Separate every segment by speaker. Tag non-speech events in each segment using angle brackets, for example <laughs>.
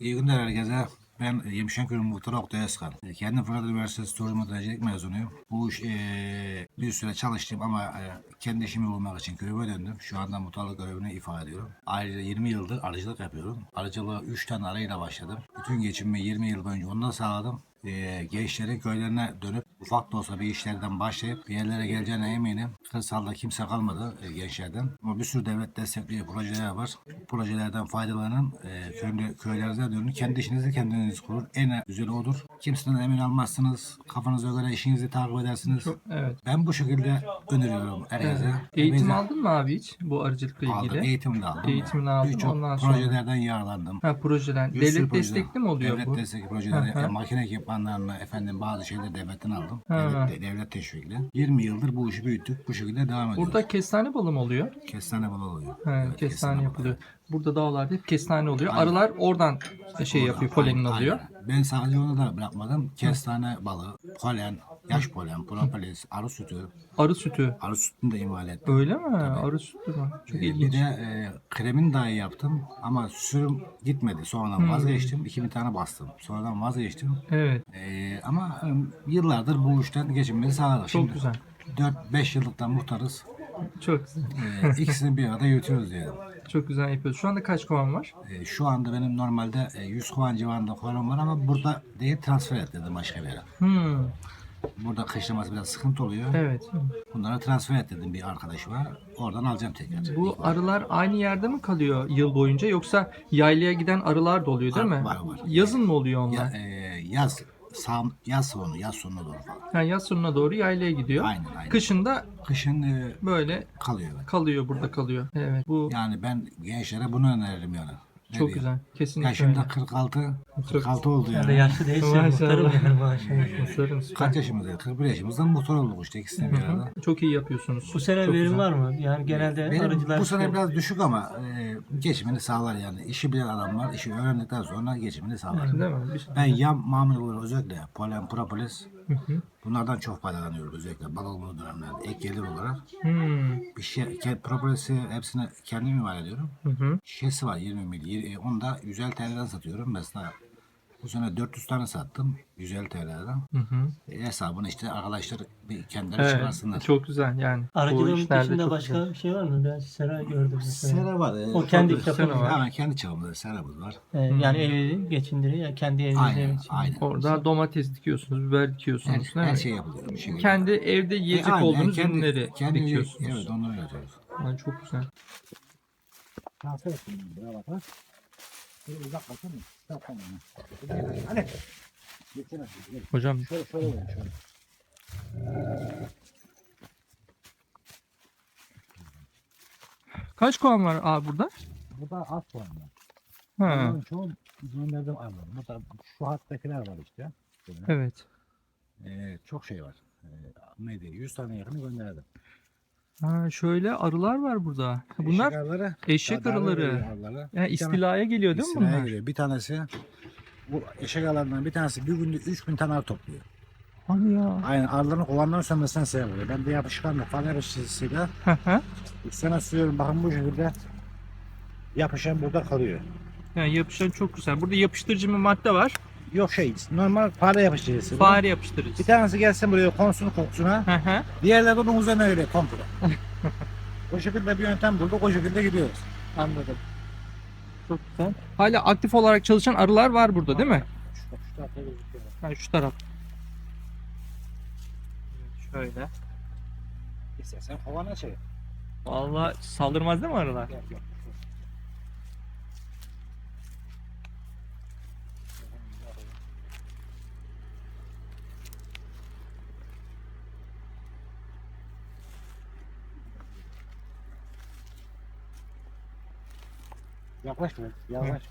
Speaker 1: İyi günler herkese. Ben Yemişenköy Muhtarı Oktay Özkan. E, Kendim Fırat Üniversitesi Turizm Otelcilik mezunuyum. Bu iş e, bir süre çalıştım ama e, kendi işimi bulmak için köyüme döndüm. Şu anda muhtarlık görevini ifade ediyorum. Ayrıca 20 yıldır arıcılık yapıyorum. Arıcılığa 3 tane arayla başladım. Bütün geçimimi 20 yıl boyunca ondan sağladım. E, gençlerin köylerine dönüp ufak da olsa bir işlerden başlayıp bir yerlere geleceğine eminim. Kırsalda kimse kalmadı e, gençlerden. Ama bir sürü devlet destekli projeler var. Bu projelerden faydalanın. E, köyde, köylerinize dönün. Kendi işinizi kendiniz kurun. En güzeli odur. Kimseden emin almazsınız. Kafanıza göre işinizi takip edersiniz.
Speaker 2: Evet.
Speaker 1: Ben bu şekilde öneriyorum herkese.
Speaker 2: Eğitim
Speaker 1: Hepinize
Speaker 2: aldın mı abi hiç bu arıcılıkla
Speaker 1: aldım.
Speaker 2: ilgili?
Speaker 1: Eğitim de aldım.
Speaker 2: Eğitimini aldın,
Speaker 1: Birçok
Speaker 2: ondan sonra-
Speaker 1: projelerden yararlandım.
Speaker 2: Ha projeler. Devlet destekli mi oluyor
Speaker 1: devlet
Speaker 2: bu?
Speaker 1: destekli projeler,
Speaker 2: Hı hı.
Speaker 1: e, ekipmanlarını efendim bazı şeyleri devletten aldım.
Speaker 2: Hı.
Speaker 1: Devlet, devlet teşvikli. 20 yıldır bu işi büyüttük. Bu şekilde devam ediyoruz.
Speaker 2: Burada kestane balı mı oluyor?
Speaker 1: Kestane balı oluyor.
Speaker 2: Ha,
Speaker 1: Evet,
Speaker 2: kestane
Speaker 1: balı.
Speaker 2: yapılıyor. Burada dağlarda hep kestane oluyor.
Speaker 1: Aynen.
Speaker 2: Arılar oradan şey
Speaker 1: Oradan,
Speaker 2: yapıyor, polenin
Speaker 1: aynen,
Speaker 2: alıyor.
Speaker 1: aynen. Ben sadece onu da bırakmadım. Kestane balı, polen, yaş polen, propolis, arı sütü.
Speaker 2: Arı sütü.
Speaker 1: Arı sütünü de imal ettim.
Speaker 2: Öyle mi? Arı sütü mü? Çok
Speaker 1: Ee, Bir
Speaker 2: ilginç.
Speaker 1: de e, kremin dahi yaptım ama sürüm gitmedi. Sonradan
Speaker 2: Hmm.
Speaker 1: vazgeçtim. 2000 tane bastım. Sonradan vazgeçtim.
Speaker 2: Evet.
Speaker 1: Ee, ama e, yıllardır bu işten geçinmeyi sağladık.
Speaker 2: Çok güzel.
Speaker 1: 4-5 yıllıktan muhtarız.
Speaker 2: Çok güzel.
Speaker 1: Ee, ikisini bir arada yürütüyoruz diyelim.
Speaker 2: Çok güzel yapıyoruz. Şu anda kaç kovan var?
Speaker 1: Ee, şu anda benim normalde e, 100 kovan civarında kovan var ama burada değil transfer ettirdim başka bir yere.
Speaker 2: Hmm.
Speaker 1: Burada kışlaması biraz sıkıntı oluyor.
Speaker 2: Evet.
Speaker 1: Bunları transfer ettirdim bir arkadaş var. Oradan alacağım tekrar.
Speaker 2: Bu arılar aynı yerde mi kalıyor yıl boyunca yoksa yaylaya giden arılar da oluyor değil mi?
Speaker 1: var, var.
Speaker 2: Yazın mı oluyor onlar?
Speaker 1: Ya, e, yaz sağ, yaz sonu, yaz sonuna doğru falan.
Speaker 2: Ha, yaz sonuna doğru yaylaya gidiyor.
Speaker 1: Aynen, aynen.
Speaker 2: Kışında
Speaker 1: Kışın e,
Speaker 2: böyle
Speaker 1: kalıyor.
Speaker 2: kalıyor burada kalıyor. Evet. Bu
Speaker 1: Yani ben gençlere bunu öneririm yani. Ne
Speaker 2: çok
Speaker 1: diyeyim?
Speaker 2: güzel. Kesinlikle
Speaker 1: Yaşım da
Speaker 2: öyle.
Speaker 1: 46, 46 oldu
Speaker 3: Ben de
Speaker 1: yani.
Speaker 3: yaşlı değilsin muhtarım
Speaker 2: Maşallah.
Speaker 3: benim maşallah.
Speaker 2: Muhtarım, süper.
Speaker 1: Kaç yaşımızda? 41 yaşımızdan muhtar olduk işte ikisini bir arada.
Speaker 2: Çok iyi yapıyorsunuz.
Speaker 3: Bu sene
Speaker 2: Çok
Speaker 3: verim
Speaker 2: güzel.
Speaker 3: var mı? Yani genelde
Speaker 1: Benim
Speaker 3: arıcılar
Speaker 1: bu sene biraz düşük ama e, geçimini sağlar yani. İşi bilen adamlar işi öğrendikten sonra geçimini sağlar.
Speaker 2: Değil mi? Bir-
Speaker 1: Ben yam mamul olarak özellikle polen, propolis
Speaker 2: Hı hı.
Speaker 1: bunlardan çok faydalanıyorum özellikle balonlu dönemlerde ek gelir olarak.
Speaker 2: Hmm.
Speaker 1: Bir şey, propolisi hepsini kendim imal ediyorum.
Speaker 2: Hı hı.
Speaker 1: Şişesi var 20 mil. yir- e, Onu da 150 TL'den satıyorum. Mesela bu sene 400 tane sattım 150 TL'den.
Speaker 2: Hı hı.
Speaker 1: E, hesabını işte arkadaşlar bir kendileri
Speaker 2: Evet,
Speaker 1: çıkarsınlar.
Speaker 2: çok güzel yani. İşlerde
Speaker 3: dışında başka
Speaker 2: güzel.
Speaker 3: bir şey var mı? Ben sera gördüm mesela.
Speaker 1: Sera var. e,
Speaker 3: O kendi çapında
Speaker 2: var.
Speaker 1: Hemen kendi çapımızda seramız var.
Speaker 3: Ee, yani evi geçindiriyor. Yani kendi evinize
Speaker 1: Aynen,
Speaker 3: için.
Speaker 1: aynen.
Speaker 2: Orada domates dikiyorsunuz, biber dikiyorsunuz
Speaker 1: Her,
Speaker 2: değil
Speaker 1: her
Speaker 2: mi?
Speaker 1: şey yapılıyor. Bir şekilde.
Speaker 2: Kendi evde yiyecek
Speaker 1: E, aynen,
Speaker 2: olduğunuz
Speaker 1: kendi-
Speaker 2: ürünleri
Speaker 1: kendi-
Speaker 2: dikiyorsunuz.
Speaker 1: Evet onları üretiyoruz.
Speaker 2: Yani çok güzel.
Speaker 1: Transfer ettim. Buraya bak ha. Şöyle uzak bakın. Tamam. Hadi. Geçene.
Speaker 2: Hocam
Speaker 1: Şöyle şöyle verin şöyle.
Speaker 2: kaç kovan var abi burada?
Speaker 1: Burada az puan var.
Speaker 2: Ha,
Speaker 1: Bunların çoğu gönderdim almadım. Burada şu hattakiler var işte. Böyle.
Speaker 2: evet.
Speaker 1: Ee, çok şey var. Ee, neydi? 100 tane yakını gönderdim.
Speaker 2: Ha, şöyle arılar var burada. Bunlar
Speaker 1: Eşek arıları.
Speaker 2: eşek arıları. yani istilaya geliyor değil mi
Speaker 1: istilaya
Speaker 2: bunlar?
Speaker 1: geliyor. Bir tanesi bu eşek arılarından bir tanesi bir günde 3000 tane arı topluyor.
Speaker 2: Hadi ya.
Speaker 1: Aynen arıların kovandan sönmesinden sebep oluyor. Ben de yapışkanla
Speaker 2: Hı hı.
Speaker 1: üstüne sürüyorum. Bakın bu şekilde yapışan burada kalıyor.
Speaker 2: yani yapışan çok güzel. Burada yapıştırıcı bir madde var.
Speaker 1: Yok şey normal fare yapıştırıcısı. bu.
Speaker 2: Fare yapıştırıcı.
Speaker 1: Bir tanesi gelsin buraya konsun kokusuna.
Speaker 2: Hı hı.
Speaker 1: Diğerleri de bunun üzerine öyle komple. <laughs> o şekilde bir yöntem bulduk. O şekilde gidiyoruz.
Speaker 2: Anladım. Çok güzel. Hala aktif olarak çalışan arılar var burada değil mi?
Speaker 1: Şu, şu tarafta gözüküyor.
Speaker 2: Ha, şu taraf. Şöyle.
Speaker 1: İstersen kovana şey.
Speaker 2: Vallahi saldırmaz değil mi arılar?
Speaker 1: Yok yok. Yaklaş mı? Yaklaş.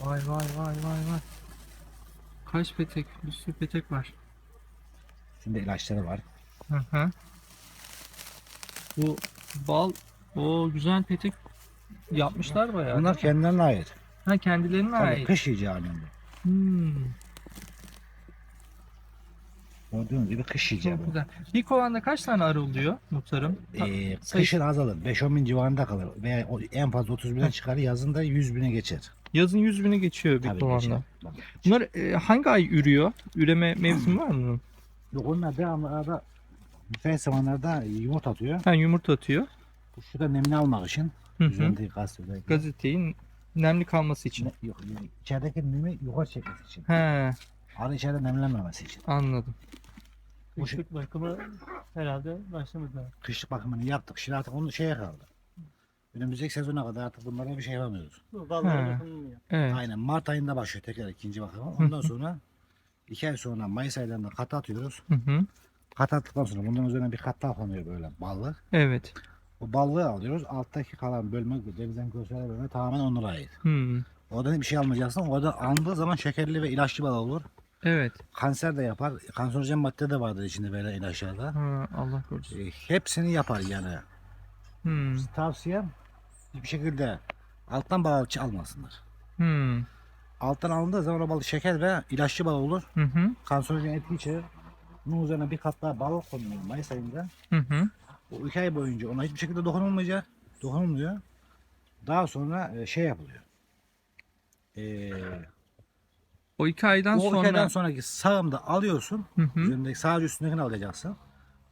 Speaker 2: Vay vay vay vay vay. Kaç petek? Bir sürü petek var.
Speaker 1: Şimdi ilaçları var.
Speaker 2: Hı hı. Bu bal o güzel petek yapmışlar bayağı.
Speaker 1: Bunlar kendilerine ait.
Speaker 2: ha kendilerine
Speaker 1: Tabii
Speaker 2: ait.
Speaker 1: kış yiyeceği halinde.
Speaker 2: Hmm.
Speaker 1: Gördüğünüz gibi kış yiyeceğim.
Speaker 2: Çok güzel. Bir kovanda kaç tane arı oluyor muhtarım? Ta-
Speaker 1: Ee, kışın azalır. 5-10 bin civarında kalır. Veya o- en fazla 30 bine çıkar. Yazın da 100 bine geçer.
Speaker 2: Yazın 100 bini geçiyor bir
Speaker 1: Tabii
Speaker 2: kovanda.
Speaker 1: Bak.
Speaker 2: Bunlar e, hangi ay ürüyor? Üreme mevsimi var mı? bunun?
Speaker 1: Yok onlar devamlı arada müsait zamanlarda yumurta atıyor.
Speaker 2: Ha, yumurta atıyor.
Speaker 1: Bu Şurada nemini almak için.
Speaker 2: Hı hı.
Speaker 1: Üzerindeki gazetede.
Speaker 2: Gazeteyi nemli kalması için.
Speaker 1: Yok, içerideki nemi yukarı çekmesi için.
Speaker 2: He,
Speaker 1: Arı içeride nemlenmemesi için.
Speaker 2: anladım.
Speaker 3: Kışlık bakımı herhalde başlamadı.
Speaker 1: Kışlık bakımını yaptık. Şimdi artık onu şeye kaldı. Önümüzdeki sezona kadar artık bunlara bir şey yapamıyoruz.
Speaker 3: Vallahi bakılmıyor.
Speaker 2: Evet.
Speaker 1: Aynen Mart ayında başlıyor tekrar ikinci bakımı. Ondan sonra iki ay sonra Mayıs aylarında kat atıyoruz.
Speaker 2: Hı hı.
Speaker 1: Kat attıktan sonra bundan üzerine bir kat daha konuluyor böyle ballı.
Speaker 2: Evet.
Speaker 1: O ballığı alıyoruz. Alttaki kalan bölme, denizden gösteren bölme tamamen onlara ait.
Speaker 2: Hmm.
Speaker 1: Oradan bir şey almayacaksın. Orada alındığı zaman şekerli ve ilaçlı bal olur.
Speaker 2: Evet.
Speaker 1: Kanser de yapar. Kanserojen madde de vardır içinde böyle ilaçlarda.
Speaker 2: Ha, Allah korusun.
Speaker 1: E, hepsini yapar yani.
Speaker 2: Hmm.
Speaker 1: Tavsiyem hiçbir şekilde alttan bal almasınlar.
Speaker 2: Hmm.
Speaker 1: Alttan alındığı zaman o bal şeker ve ilaçlı bal olur.
Speaker 2: Hı hı.
Speaker 1: Kanserojen etki içerir. Bunun üzerine bir kat daha bal konuyor Mayıs ayında.
Speaker 2: Hı hı.
Speaker 1: O iki ay boyunca ona hiçbir şekilde dokunulmayacak. Dokunulmuyor. Daha sonra e, şey yapılıyor. E,
Speaker 2: O iki aydan
Speaker 1: o iki
Speaker 2: sonra.
Speaker 1: aydan sonraki sağımda alıyorsun.
Speaker 2: Hı hı.
Speaker 1: Üzerindeki sadece üstündekini alacaksın.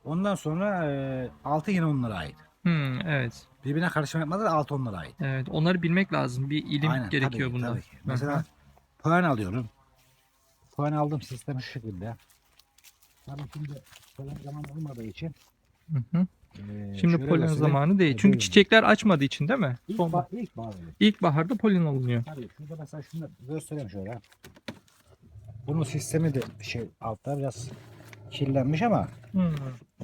Speaker 1: Ondan sonra e, altı yine onlara ait.
Speaker 2: Hmm, evet.
Speaker 1: Birbirine karışma yapmadan altı onlara ait.
Speaker 2: Evet. Onları bilmek lazım. Bir ilim
Speaker 1: Aynen,
Speaker 2: gerekiyor
Speaker 1: tabii
Speaker 2: bunda.
Speaker 1: tabii ki. Mesela puan alıyorum. Puan aldığım sistem şu şekilde. Tabii şimdi polen zaman olmadığı için.
Speaker 2: Hı hı.
Speaker 1: e,
Speaker 2: Şimdi
Speaker 1: şöyle
Speaker 2: polen
Speaker 1: göstereyim.
Speaker 2: zamanı değil. Çünkü
Speaker 1: buyurun.
Speaker 2: çiçekler açmadığı için değil mi?
Speaker 1: İlk,
Speaker 2: Son,
Speaker 1: ba- ilk bağlı.
Speaker 2: ilkbaharda polen alınıyor.
Speaker 1: Tabii şurada mesela şunu da göstereyim şöyle. Bunun sistemi de şey altta biraz kirlenmiş ama
Speaker 2: Hmm.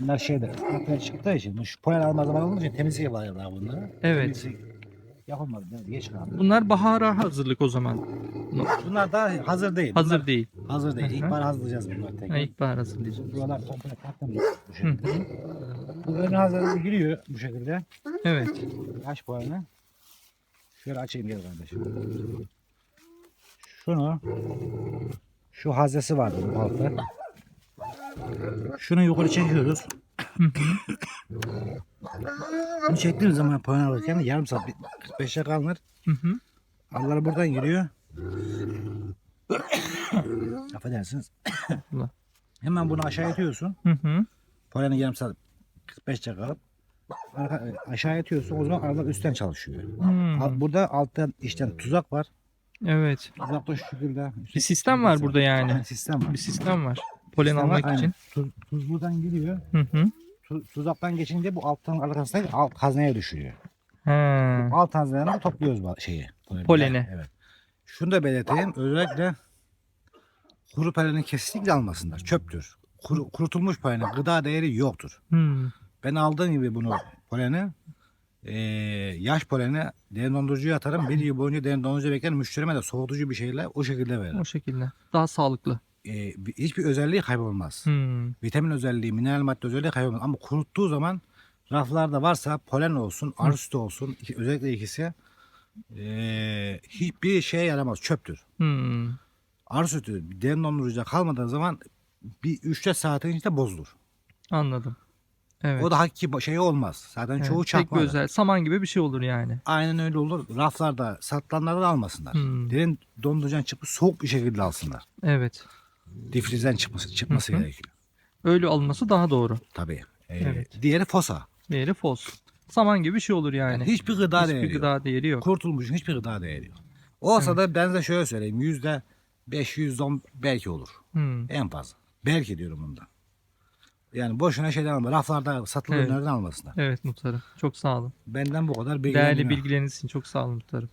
Speaker 1: bunlar şeyde ıslaklar çıktığı için şu polen alma zamanı olduğu için temizlik yapıyorlar bunları.
Speaker 2: Evet.
Speaker 1: Temizlik yapılmadı. yani Geç kaldı.
Speaker 2: Bunlar bahara hazırlık o zaman.
Speaker 1: Bunlar daha hazır değil.
Speaker 2: Hazır
Speaker 1: Bunlar
Speaker 2: değil.
Speaker 1: Hazır değil.
Speaker 2: Hı hı.
Speaker 1: İlk bahar hazırlayacağız bunları
Speaker 2: Ha,
Speaker 1: tekrar.
Speaker 2: ilkbahar hazırlayacağız.
Speaker 1: Buralar komple katlanıyor bu şekilde. Bu ön hazırlığı giriyor bu şekilde.
Speaker 2: Evet.
Speaker 1: Yaş puanı. Şöyle açayım gel kardeşim. Şunu şu hazesi vardı bu altta. Şunu yukarı çekiyoruz. Bunu çektiğimiz zaman puan alırken yarım saat 45'e kalır.
Speaker 2: Hı hı.
Speaker 1: Arılar buradan giriyor. <coughs> Affedersiniz.
Speaker 2: Allah.
Speaker 1: Hemen bunu aşağı itiyorsun.
Speaker 2: Hı hı.
Speaker 1: Poleni yarım saat 45 dakika kalıp arka, aşağı itiyorsun. O zaman arılar üstten çalışıyor.
Speaker 2: Hmm.
Speaker 1: Al- Burada alttan içten tuzak var.
Speaker 2: Evet.
Speaker 1: Tuzak da şu şekilde.
Speaker 2: Bir sistem var burada yani.
Speaker 1: Sistem var.
Speaker 2: Bir sistem var. Polen
Speaker 1: Sistem var,
Speaker 2: almak
Speaker 1: aynen.
Speaker 2: için.
Speaker 1: Tuz, tuz buradan giriyor.
Speaker 2: Hı hı.
Speaker 1: Tu- tuzaktan geçince bu alttan arkasında alt hazneye düşüyor.
Speaker 2: Ha.
Speaker 1: Alt hazneden topluyoruz bu şeyi.
Speaker 2: Poleni.
Speaker 1: Evet. Şunu da belirteyim. Özellikle kuru poleni kesinlikle almasınlar. Çöptür. Kuru, kurutulmuş poleni gıda değeri yoktur.
Speaker 2: Hmm.
Speaker 1: Ben aldığım gibi bunu poleni eee yaş poleni derin dondurucuya atarım. Bir yıl boyunca derin dondurucuya beklerim. Müşterime de soğutucu bir şeyle o şekilde veririm.
Speaker 2: O şekilde. Daha sağlıklı.
Speaker 1: Bir- hiçbir özelliği kaybolmaz.
Speaker 2: Hmm.
Speaker 1: Vitamin özelliği, mineral madde özelliği kaybolmaz. Ama kuruttuğu zaman raflarda varsa polen olsun, arı sütü olsun iki- özellikle ikisi eee, hiçbir şeye yaramaz. Çöptür.
Speaker 2: Hmm.
Speaker 1: Arı sütü derin dondurucuda kalmadığı zaman bir 3-4 saatin içinde bozulur.
Speaker 2: Anladım. Evet.
Speaker 1: O da hakiki şey olmaz. Zaten
Speaker 2: Evet,
Speaker 1: çoğu
Speaker 2: tek
Speaker 1: çakma.
Speaker 2: özel. Saman gibi bir şey olur yani.
Speaker 1: Aynen öyle olur. Raflarda satılanlardan almasınlar.
Speaker 2: Hmm.
Speaker 1: Derin dondurucudan çıkıp soğuk bir şekilde alsınlar.
Speaker 2: Evet.
Speaker 1: Difrizden çıkması, çıkması
Speaker 2: Hı hı.
Speaker 1: gerekiyor.
Speaker 2: Öyle olması daha doğru.
Speaker 1: Tabii. Ee,
Speaker 2: Evet.
Speaker 1: Diğeri fosa.
Speaker 2: Diğeri fos. Saman gibi bir şey olur yani.
Speaker 1: Yani hiçbir gıda
Speaker 2: Hiçbir
Speaker 1: değeri yok.
Speaker 2: gıda değeri yok.
Speaker 1: Kurtulmuş hiçbir gıda değeri yok. Olsa da ben de şöyle söyleyeyim. Yüzde 5, yüzde 10 belki olur.
Speaker 2: Hmm.
Speaker 1: En fazla. Belki diyorum bundan. Yani boşuna şeyden alma. Raflarda satılan
Speaker 2: Evet.
Speaker 1: ürünlerden almasınlar.
Speaker 2: Evet muhtarım. Çok sağ olun.
Speaker 1: Benden bu kadar
Speaker 2: Değerli
Speaker 1: bilgilendirme.
Speaker 2: bilgileriniz için çok sağ olun muhtarım.